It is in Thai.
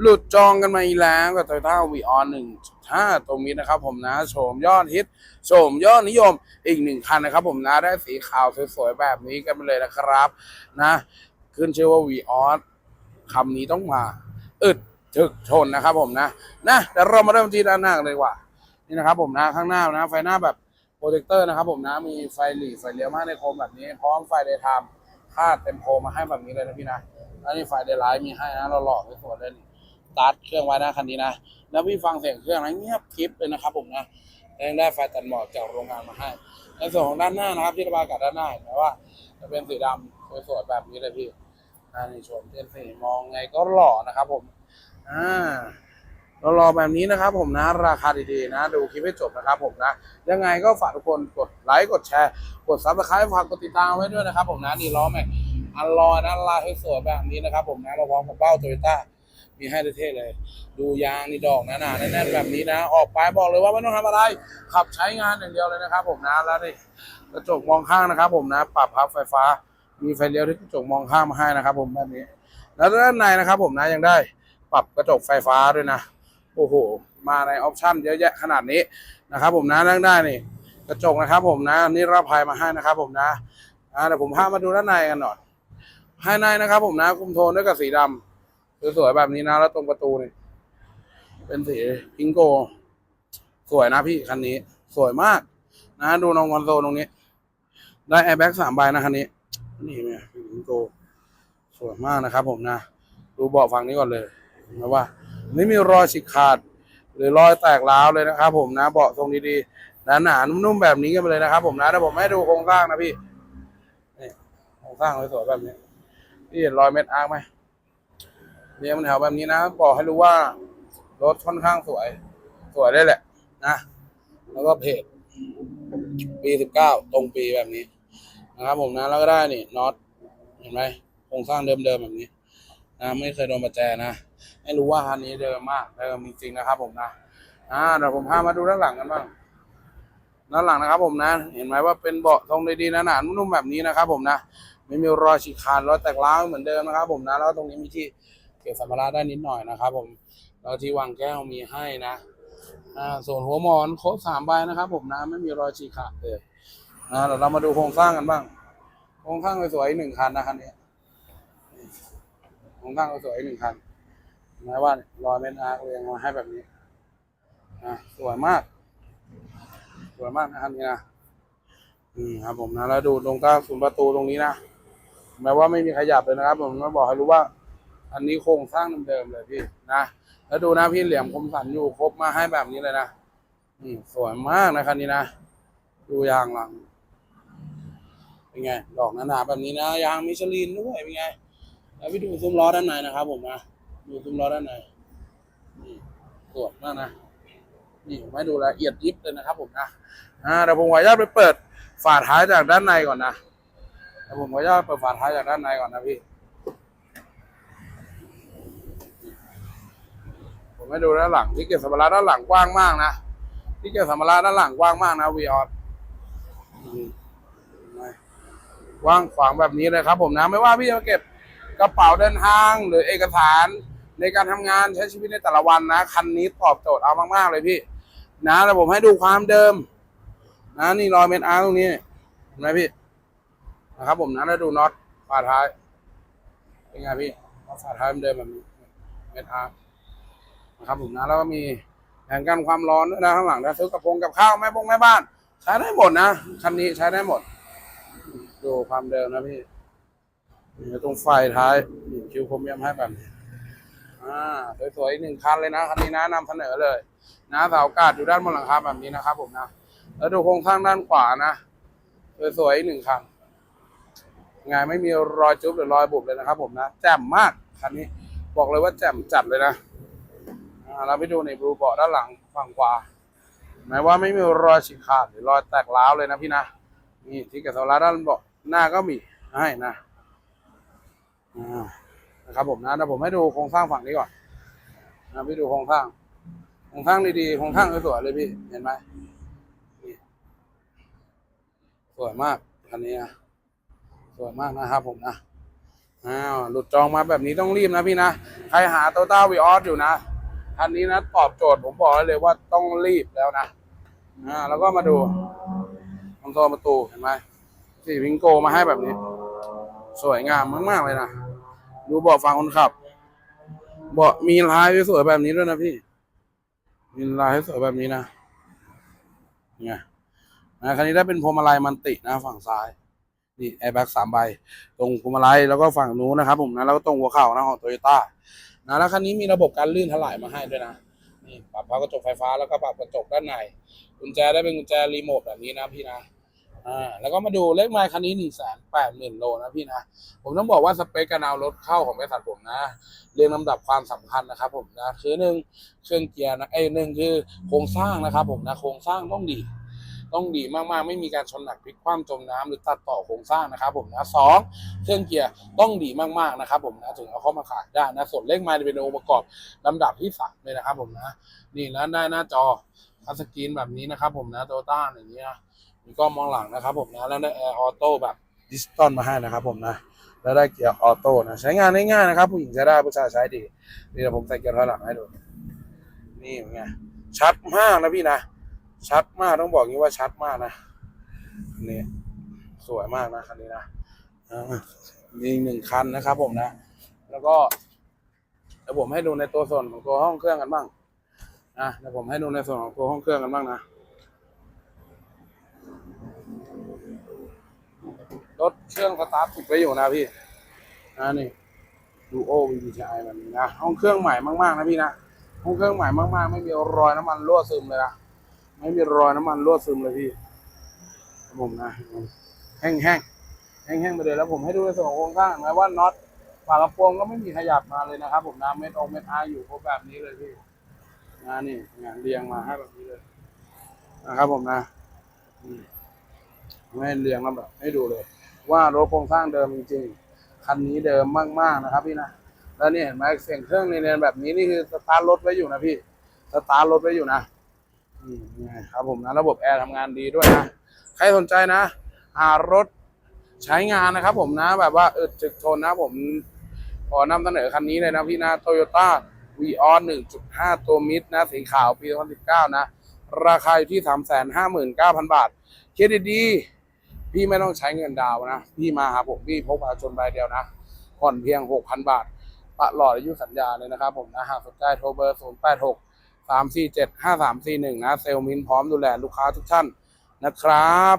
หลุดจองกันมาอีกแล้วกับ Toyota v ีออนหนึ่งห้าตรงนี้นะครับผมนะโฉมยอดฮิตโฉมยอดนิยมอีกหนึ่งคันนะครับผมนะได้สีขาวสวยๆแบบนี้กันไปเลยนะครับ นะ ขึ้นชื่อว่า v ีออนคำนี้ต้องมาอึดถึกทนนะครับผมนะนะเดี๋ยวเรามาเริ่มที่ด้านหน้ากันเลยว่า นี่นะครับผมนะข้างหน้านะไฟหน้าแบบโปรเจคเตอร์นะครับผมนะมีไฟหลีไฟเลี้ยวมาในโคมแบบนี้ พร้อมไฟเดย์ไทม์คาดเต็มโคมมาให้แบบนี้เลยนะพี่นะแล้วนี่ไฟเดย์ไลท์มีให้นะเราหล่อๆสวยๆเลยนี่ ตาร์ทเครื่องไว้นะคันนี้นะแล้วพี่ฟังเสียงเครื่องนะเงียบกริบเลยนะครับผมนะยังได้ไฟตัดหมอกจากโรงงานมาให้ในส่วนของด้านหน้านะครับที่ระบายอากาศด้านหน้าเห็นไหมว่า จะเป็นสีดำสวยๆแบบนี้เลยพี่อ่านี่ชมเส้นสีมองไงก็หล่อนะครับผมอ่าเรารอแบบนี้นะครับผมนะราคาดีๆนะ ดูคลิปให้จบนะครับผมนะ ยังไงก็ฝากทุกคนกดไลค์กดแชร์ กดซับสไครต์ฝากกดติดตามไว้ด้วยนะครับผมนะนี่ล้อแม็กอันลอยนะลายให้สวยแบบนี้นะครับผมนะเราพร้อมกับเบ้าโตโยต้า มีให้เท่ๆเลย ดูยางนี่ดอกหนาๆแน่นๆแบบนี้นะ ออกไปบอกเลยว่าไม่ต้องทำอะไร ขับใช้งานอย่างเดียวเลยนะครับ ผมนะแล้วนี่กระจกมองข้างนะครับ ผมนะ ปรับพับไฟฟ้า มีไฟเลี้ยวที่กระจกมองข้างมาให้นะครับ ผมแบบนี้ แล้วด้านในนะครับ ผมนะยังได้ปรับกระจกไฟฟ้าด้วยนะ โอ้โห มาในออปชั่นเยอะแยะขนาดนี้นะครับ ผมนะนั่งได้นี่กระจกนะครับ ผมนะนี่รับภัยมาให้นะครับ ผมนะอ่าเดี๋ยวผมพามาดูด้านในกันหน่อยภายในนะครับ ผมนะคุมโทนด้วยกับสีดำ สวยๆแบบนี้นะ แล้วตรงประตูนี่เป็นสีพิงโก สวยนะพี่คันนี้ สวยมาก นะดูน้องคอนโซลตรงนี้ ได้แอร์แบ็กสามใบนะคันนี้ นี่เนี่ยพิงโก สวยมากนะครับ ผมนะ ดูเบาะฝั่งนี้ก่อนเลยนะว่า ไม่มีรอยฉีกขาด หรือรอยแตกร้าวเลยนะครับ ผมนะเบาะทรงดีๆหนาๆนุ่มๆแบบนี้กันไปเลยนะครับ ผมนะแต่ผมให้ดูโครงสร้างนะพี่นี่โครงสร้างสวยๆแบบนี้พี่เห็นรอยเม็ดอาร์ไหม เรียงมันแถวแบบนี้นะ บอกให้รู้ว่ารถค่อนข้างสวย สวยได้แหละ นะ แล้วก็เพจปีสิบเก้าตรงปีแบบนี้นะครับผมนะแล้วก็ได้นี่น็อตเห็นไหมโครงสร้างเดิมๆแบบนี้นะไม่เคยโดนประแจนะให้รู้ว่าคันนี้เดิมมากเดิมจริงๆนะครับ ผมนะอ่าเดี๋ยวผมพามาดูด้านหลังกันบ้างด้านหลังนะครับ ผมนะ เห็นไหมว่าเป็นเบาะทรงดีๆนะหนานุ่มๆแบบนี้นะครับ ผมนะไม่มีรอยฉีกขาดรอยแตกร้าวเหมือนเดิมนะครับ ผมนะแล้วตรงนี้มีที่ เก็บสัมภาระได้นิดหน่อยนะครับ ผมแล้วที่วางแก้วมีให้นะอ่าส่วนหัวหมอนครบสามใบนะครับ ผมนะไม่มีรอยฉีกขาดเลยอ่าเดี๋ยวเรามาดูโครงสร้างกันบ้าง โครงสร้างสวยๆหนึ่งคันนะคันนี้โครงสร้างสวยๆหนึ่งคันหมายว่ารอยเม็ดอาร์เรียงมาให้แบบนี้นะสวยมาก สวยมากนะครับนี่นะอืมครับผมนะแล้วดูตรงใต้ศูนย์ประตูตรงนี้นะแม้ว่าไม่มีขยับเลยนะครับ ผมก็บอกให้รู้ว่า อันนี้โครงสร้างเดิมๆเลยพี่นะแล้วดูนะพี่เหลี่ยมคมสันอยู่ครบมาให้แบบนี้เลยนะอืมสวยมากนะคันนี้นะดูยางหลังเป็นไงดอกหนาๆแบบนี้นะยางมิชลินด้วยเป็นไง แล้วพี่ดูซุ้มล้อด้านในนะครับ ผมนะดูซุ้มล้อด้านในนี่สวยมากนะนี่ผมให้ดูละเอียดยิบเลยนะครับ ผมนะอ่าเดี๋ยวผมขออนุญาตไปเปิดฝาท้ายจากด้านในก่อนนะเดี๋ยวผมขออนุญาตเปิดฝาท้ายจากด้านในก่อนนะพี่ ผมให้ดูด้านหลังที่เก็บสัมภาระด้านหลังกว้างมากนะที่เก็บสัมภาระด้านหลังกว้างมากนะวีออสกว้างขวางแบบนี้เลยครับ ผมนะไม่ว่าพี่จะเก็บกระเป๋าเดินทางหรือเอกสารในการทำงานใช้ชีวิตในแต่ละวันนะคันนี้ตอบโจทย์เอามากๆเลยพี่ นะแล้วผมให้ดูความเดิม นะนี่รอยเม็ดอาร์ตรงนี้เห็นไหมพี่นะครับ ผมนะแล้วดูน็อตฝาท้ายเป็นไงพี่น็อตฝาท้ายเดิมแบบนี้เม็ดอาร์ นะครับผมนะแล้วก็มีแผงกันความร้อนด้วยนะข้างหลังถ้าซื้อกระโปงกับข้าวแม่บงแม่บ้าน ใช้ได้หมดนะคันนี้ใช้ได้หมด ดูความเดิมนะพี่ตรงไฟท้ายคิวครเมียมให้แบบนี้อ่าสวยๆอีกหนึ่งคันเลยนะคันนี้นะนำเสนอเลย นะเสาอากาศอยู่ด้านบนหลังคาแบบนี้นะครับ ผมนะแล้วดูโครงสร้างด้านขวานะสวยๆอีกหนึ่งคันไงไม่มีรอยจุ๊บหรือรอยบุบเลยนะครับ ผมนะแจ่มมากคันนี้ บอกเลยว่าแจ่มจัดเลยนะ เราไปดูในบลูเบาะด้านหลังฝั่งขวาหมายว่าไม่มีรอยฉีกขาดหรือรอยแตกร้าวเลยนะพี่นะนี่ที่กระสาระด้านเบาะหน้าก็มีให้นะอ่านะครับผมนะเดี๋ยวผมให้ดูโครงสร้างฝั่งนี้ก่อนนะพี่ดูโครงสร้างโครงสร้างดีๆโครงสร้างสวยๆเลยพี่เห็นไหมสวยมากคันนี้นะสวยมากนะครับผมนะอ้าวหลุดจองมาแบบนี้ต้องรีบนะพี่นะ ใครหาโตต้าวีออสอยู่นะ คันนี้นะตอบโจทย์ผมบอกได้เลยว่าต้องรีบแล้วนะอ่าแล้วก็มาดูคอนโซลประตูเห็นไหมสีพิงโกมาให้แบบนี้ สวยงามมากๆเลยนะดูเบาะฟังคนขับเบาะมีลายสวยแบบนี้ด้วยนะพี่ มีลายสวยแบบนี้นะเนี่นะคันนี้ได้เป็นพวงมาลัยมันตินะฝั่งซ้ายนี่แอร์แบ็กสามใบ ตรงพวงมาลัยแล้วก็ฝั่งนู้นนะครับผมนะแล้วก็ตรงหัวเข่านะของโตโยต้า นะแล้วคันนี้มีระบบการลื่นถลายมาให้ด้วยนะนี่ปรับพับกระจกไฟฟ้าแล้วก็ปรับกระจกด้านในกุญแจได้เป็นกุญแจรีโมทแบบนี้นะพี่นะอ่าแล้วก็มาดูเลขไมล์คันนี้หนึ่งแสนแปดหมื่นโลนะพี่นะ ผมต้องบอกว่าสเปคการเอารถเข้าของบริษัทผมนะเรียงลำดับความสำคัญนะครับ ผมนะคือหนึ่งเครื่องเกียร์นะเอ้หนึ่งคือโครงสร้างนะครับ ผมนะโครงสร้างต้องดี ต้องดีมากๆ ไม่มีการชนหนักพลิกคว่ำจมน้ำหรือตัดต่อโครงสร้างนะครับผมนะสองเครื่องเกียร์ต้องดีมากๆนะครับผมนะถึงเอาเข้ามาขายได้นะส่วนเลขไมล์จะเป็นองค์ประกอบลำดับที่สามเลยนะครับผมนะนี่แล้วได้หน้าจอทัชสกรีนแบบนี้นะครับผมนะโตต้าอย่างนี้นะมีกล้องมองหลังนะครับผมนะแล้วได้แอร์ออโต้แบบดิจิตอลมาให้นะครับผมนะแล้วได้เกียร์ออโต้นะใช้งานง่ายๆนะครับ ผู้หญิงใช้ได้ผู้ชายใช้ดีนี่เดี๋ยวผมใส่เกียร์ถอยหลังให้ดูนี่เป็นไงชัดมากนะพี่นะ ชัดมากต้องบอกงนี้ว่าชัดมากนะนี่สวยมากนะคันนี้นะอ่ามีอีกหนึ่งคันนะครับผมนะ แล้วก็เดี๋ยวผมให้ดูในตัวส่วนของตัวห้องเครื่องกันบ้างนะเดี๋ยวผมให้ดูในส่วนของตัวห้องเครื่องกันบ้างนะรถเครื่องสตาร์ทติดไว้อยู่นะพี่นะนี่ดูโอวีดีไอแบบนี้นะห้องเครื่องใหม่มากๆนะพี่นะห้องเครื่องใหม่มากๆ ไม่มีรอยน้ำมันรั่วซึมเลยนะ ไม่มีรอยน้ำมันรั่วซึมเลยพี่ครับผมนะแห้งแห้งๆแห้งๆไปเลยแล้วผมให้ดูในส่วนของโครงสร้างนะว่าน็อตฝากระโปรงก็ไม่มีขยับมาเลยนะครับ ผมน้ำเม็ดองเม็ดอาอยู่ครบแบบนี้เลยพี่นะนี่งานเรียงมาให้แบบนี้เลยนะครับ ผมนะไม่เรียงล้วแบบให้ดูเลย ว่ารถโครงสร้างเดิมจริงๆคันนี้เดิมมากๆนะครับ พี่นะแล้วนี่เห็นไหมเสียงเครื่องเนียนแบบนี้นี่คือสตาร์ทรถไว้อยู่นะพี่สตาร์ทรถไว้อยู่นะ ครับผมนะระบบแอร์ทำงานดีด้วยนะใครสนใจนะหารถใช้งานนะครับผมนะแบบว่าเออจึกทนนะผมขอนำเสนอคันนี้เลยนะพี่นะโตโยต้าวีออน1.5 ตัวมิดนะสีขาวปี 2019 นะ ราคาอยู่ที่ 359,000 บาท เครดิตดี พี่ไม่ต้องใช้เงินดาวนะ พี่มาหาผมพี่พกประชาชนใบเดียวนะ ผ่อนเพียง 6,000 บาทตลอดอายุสัญญาเลยนะครับผมนะหากสนใจโทรเบอร์ 086 347 5341นะเซลลมินพร้อมดูแลลูกค้าทุกท่านนะครับ